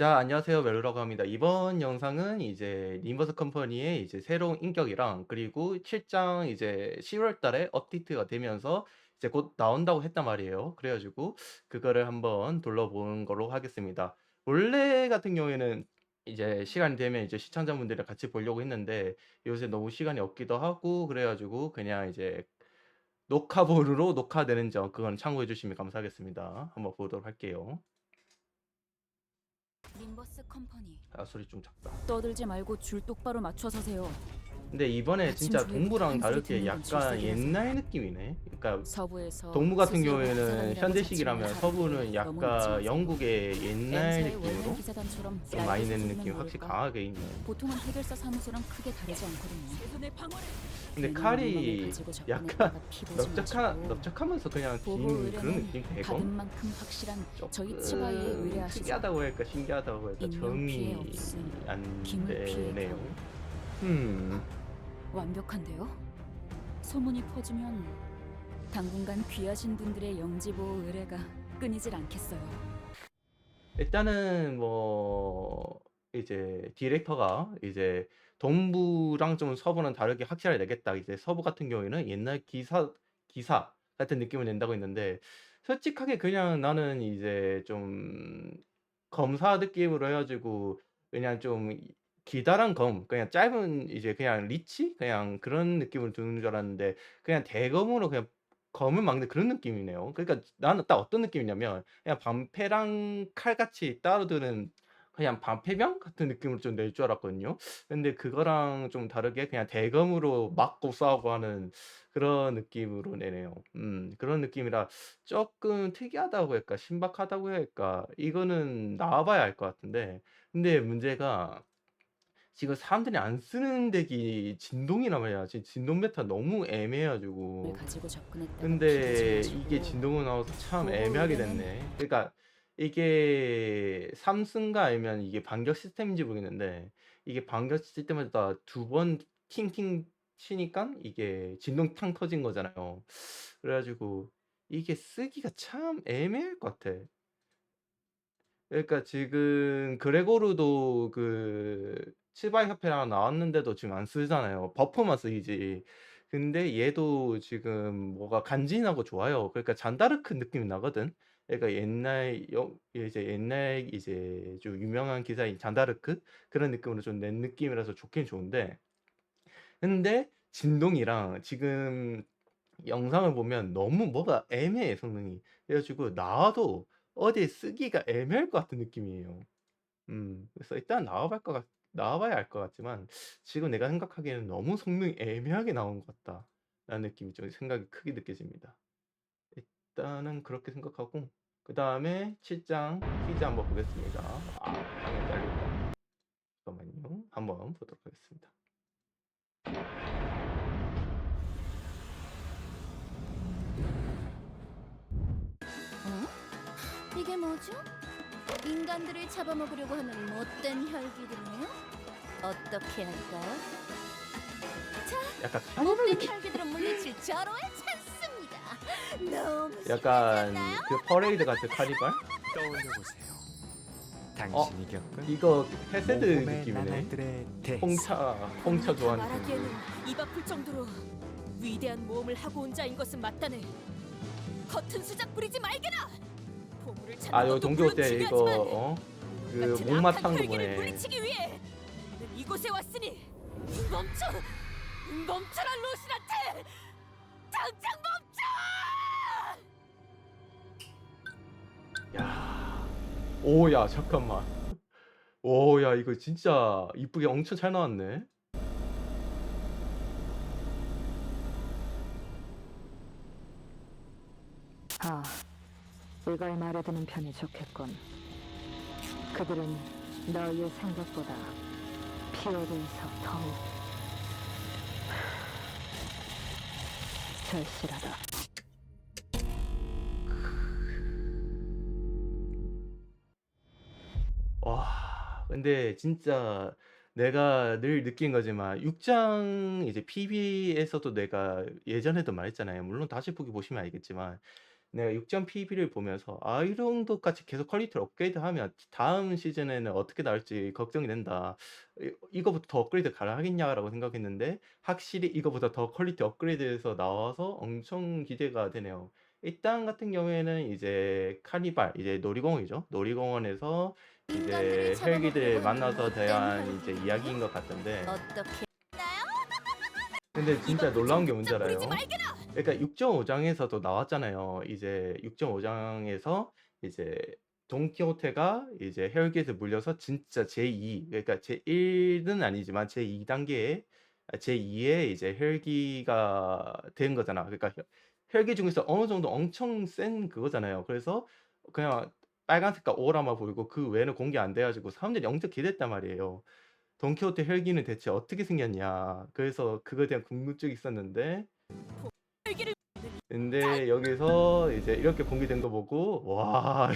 자, 안녕하세요. 멜로라고 합니다. 이번 영상은 이제 리버스 컴퍼니의 이제 새로운 인격이랑 그리고 7장 이제 10월 달에 업데이트가 되면서 이제 곧 나온다고 했단 말이에요. 그래가지고 그거를 한번 둘러보는 걸로 하겠습니다. 원래 같은 경우에는 이제 시간이 되면 이제 시청자분들이랑 같이 보려고 했는데 요새 너무 시간이 없기도 하고 그래가지고 그냥 이제 녹화본으로 녹화되는 점 그건 참고해 주시면 감사하겠습니다. 한번 보도록 할게요. 림버스 컴퍼니 아, 소리 좀 작다. 떠들지 말고 줄 똑바로 맞춰 서세요. 근데 이번에 진짜 동부랑 소리 다르게 약간. 옛날 느낌이네. 그러니까 서부에서 동부 같은 경우에는 현대식이라면 서부는 약간. 영국의 옛날 느낌으로 좀 많이 내는 수준은 확실히? 강하게 있네. 보통은 해결사 사무소랑 크게 다르지 않거든요. 근데 칼이 약간 넓적하, 넓적하면서 그냥 긴 그런 느낌 저희 조금. 특이하다고 할까 신기하다고 할까 정이 안 되네요. 음, 완벽한데요? 소문이 퍼지면 당분간 귀하신 분들의 영지 보호 의뢰가 끊이질 않겠어요. 일단은 뭐 이제 디렉터가 이제 동부랑 좀 서부는 다르게 확실하게 내겠다. 이제 서부 같은 경우에는 옛날 기사 기사 같은 느낌을 낸다고 했는데 솔직하게 그냥 나는 이제 좀 검사 느낌으로 해 가지고 그냥 좀 이 기다란 검 그냥 짧은 이제 그냥 리치 그냥 그런 느낌을 두는 줄 알았는데 그냥 대검으로 그냥 검을 막는 그런 느낌이네요. 그러니까 나는 딱 어떤 느낌이냐면 그냥 방패랑 칼같이 따로 드는 그냥 방패병 같은 느낌으로 좀낼 줄 알았거든요. 근데 그거랑 좀 다르게 그냥 대검으로 맞고 싸우고 하는 그런 느낌으로 내네요. 음 그런 느낌이라 쪼끔 특이하다고 할까 신박하다고 할까 이거는 나와 봐야 알 것 같은데 근데 문제가 지금 사람들이 안 쓰는 덱이 진동이란 말이야. 진동 메타 너무 애매해 을 가지고 가지고 접근했다가 근데 이게 진동으로 나와서 참 애매하게 됐네. 그러니까 이게 3승가 아니면 이게 반격 시스템인지 모르겠는데 이게 반격 시스템마다 2번 팅팅 치니깐 이게 진동 탕 터진 거잖아요. 그래 가지고 이게 쓰기가 참 애매할 것 같아. 그러니까 지금 그레고르도 그 치바 협회랑 나왔는데도 지금 안 쓰잖아요. 버프만 쓰이지. 근데 얘도 지금 뭐가 간지나고 좋아요. 그러니까 잔다르크 느낌이 나거든. 그러니까 옛날 영 이제 옛날 이제 좀 유명한 기사인 잔다르크 그런 느낌으로 좀 낸 느낌이라서 좋긴 좋은데 근데 진동이랑 지금 영상을 보면 너무 뭐가 애매해 성능이. 그래 가지고 나와도 어디에 쓰기가 애매할 것 같은 느낌이에요. 음 그래서 일단 나와 볼 것 같 나와 봐야 알 것 같지만 지금 내가 생각하기에는 '너무 성능이 애매하게 나온 것 같다.'라는 느낌이 좀 생각이 크게 느껴집니다. 일단은 그렇게 생각하고 그 다음에 7장 퀴즈 한번 보겠습니다. 아 화면이 딸린다. 잠깐만요. 한번 보도록 하겠습니다. 어? 이게 뭐죠? 인간들을 잡아먹으려고 하는 못된 혈기들이네요. 어떻게 할까요? 약간 못된 혈기들은 물리칠 절호의 찬스입니다. 너무 약간 신나지 그 퍼레이드 같은 카니발? 떠올려 보세요. 당신이 겪은 이거 헤세드 느낌이네. 나날들의. 홍차 홍차 좋아하는 말하기에는 입 아플 정도로 위대한 모험을 하고 온 자인 것은 맞다네. 커튼 수작 부리지 말게나. 아, 요 동교 때 이거 어? 그 같은 목마 악한 탄거 혈기를 보네. 물리치기 위해 우리는 이곳에 왔으니 멈춰! 멈춰라 로시나테! 당장 멈춰! 야. 오, 야, 잠깐만. 오, 야, 이거 진짜 이쁘게 엄청 잘 나왔네. 아, 불가의 말에 드는 편이 좋겠군. 그들은 너희의 생각보다 피해를 서 더욱 절실하다. 와, 근데 진짜 내가 늘 느낀 거지만 6장 이제 PB에서도 내가 예전에도 말했잖아요. 물론 다시 보기 보시면 알겠지만 내가 6점 PB를 보면서 '아 이 정도까지 계속 퀄리티를 업그레이드하면 다음 시즌에는 어떻게 나올지 걱정이 된다. 이 이거보다 더 업그레이드 가능하겠냐.'라고 생각했는데 확실히 이거보다 더 퀄리티 업그레이드해서 나와서 엄청 기대가 되네요. 일단 같은 경우에는 이제 카니발 이제 놀이공원이죠. 놀이공원에서 이제 인간들을 헬기들 잡아먹으려고 만나서 대한 이제 이야기인 것 같던데 어떻게 근데 진짜 놀라운 게 뭔지 짝 알아요? 그러니까 6.5장에서도 나왔잖아요. 이제 6.5장에서 이제 돈키호테가 이제 헬기에서 물려서 진짜 제2 그러니까 제1은 아니지만 제2 단계의 아 제2의 이제 헬기가 된 거잖아. 그러니까 헬 헬기 중에서 어느 정도 엄청 센 그거잖아요. 그래서 그냥 빨간 색깔 오라만 보이고 그 외에는 공개 안 돼 가지고 사람들이 엄청 기대했단 말이에요. 돈키호테 헬기는 대체 어떻게 생겼냐. 그래서 그거에 대한 궁금증이 있었는데 근데 여기서 이제 이렇게 공개된 거 보고 와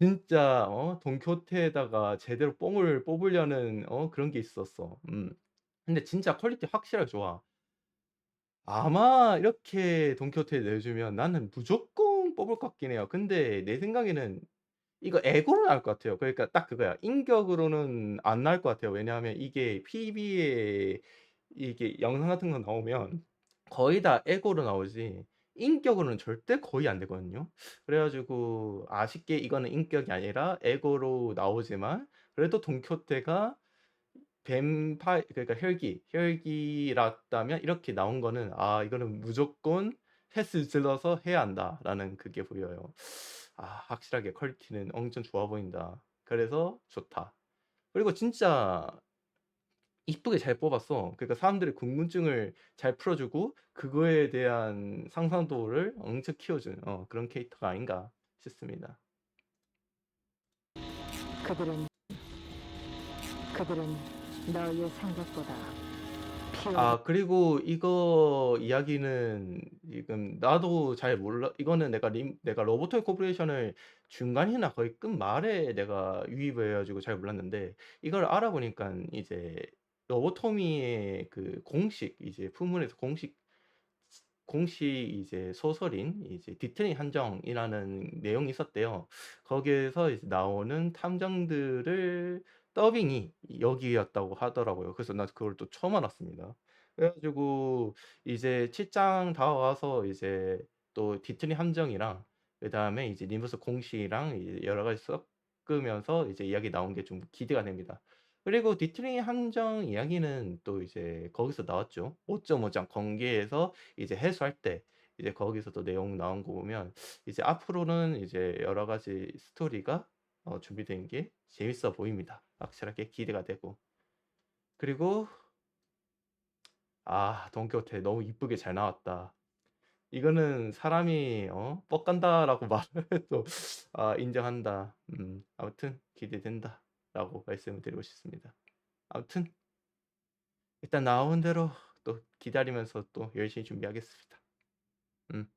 진짜 어 돈키호테에다가 제대로 뽕을 뽑으려는 어 그런 게 있었어. 음. 근데 진짜 퀄리티 확실하게 좋아. 아마 이렇게 돈키호테 내주면 나는 무조건 뽑을 것 같긴 해요. 근데 내 생각에는 이거 에고로 나올 것 같아요. 그러니까 딱 그거야. 인격으로는 안 나올 것 같아요. 왜냐하면 이게 PB에 이게 영상 같은 거 나오면 거의 다 에고로 나오지 인격으로는 절대 거의 안 되거든요. 그래 가지고 아쉽게 이거는 인격이 아니라 에고로 나오지만 그래도 돈키호테가 뱀파이 그러니까 혈기, 혈기랐다면 이렇게 나온 거는 '아 이거는 무조건 헬스 질러서 해야 한다.'라는 그게 보여요. 아 확실하게 퀄리티는 엄청 좋아 보인다. 그래서 좋다. 그리고 진짜 이쁘게 잘 뽑았어. 그러니까 사람들의 궁금증을 잘 풀어 주고 그거에 대한 상상도를 엄청 키워준 어 그런 캐릭터가 아닌가 싶습니다. 그들은 그들은 너의 생각보다 피어 아 그리고 이거 이야기는 지금 나도 잘 몰라 이거는 내가 림 내가 로보토이 코퍼레이션을 중간이나 거의 끝말에 내가 유입을 해 가지고 잘 몰랐는데 이걸 알아보니깐 이제 로보토미의 그 공식 이제 풍문에서 공식 공식 이제 소설인 이제 디트니 한정이라는 내용이 있었대요. 거기에서 이제 나오는 탐정들을 더빙이 여기였다고 하더라고요. 그래서 나 그걸 또 처음 알았습니다. 그래 가지고 이제 7장 다가와서 이제 또 디트니 함정이랑 그 다음에 이제 니mbus 공식이랑 이제 여러 가지 섞으면서 이제 이야기 나온 게 좀 기대가 됩니다. 그리고 디트니 함정 이야기는 또 이제 거기서 나왔죠. 5.5장 건기에서 이제 해수할 때 이제 거기서도 내용 나온 거 보면 이제 앞으로는 이제 여러 가지 스토리가 어 준비된 게 재밌어 보입니다. 확실하게 기대가 되고. 그리고 아 돈키호테 너무 이쁘게 잘 나왔다. 이거는 사람이 어 "뻑 간다."라고 말을 해도 아 인정한다. 음 아무튼 기대된다 라고 말씀을 드리고 싶습니다. 아무튼 일단 나온 대로 또 기다리면서 또 열심히 준비하겠습니다. 음.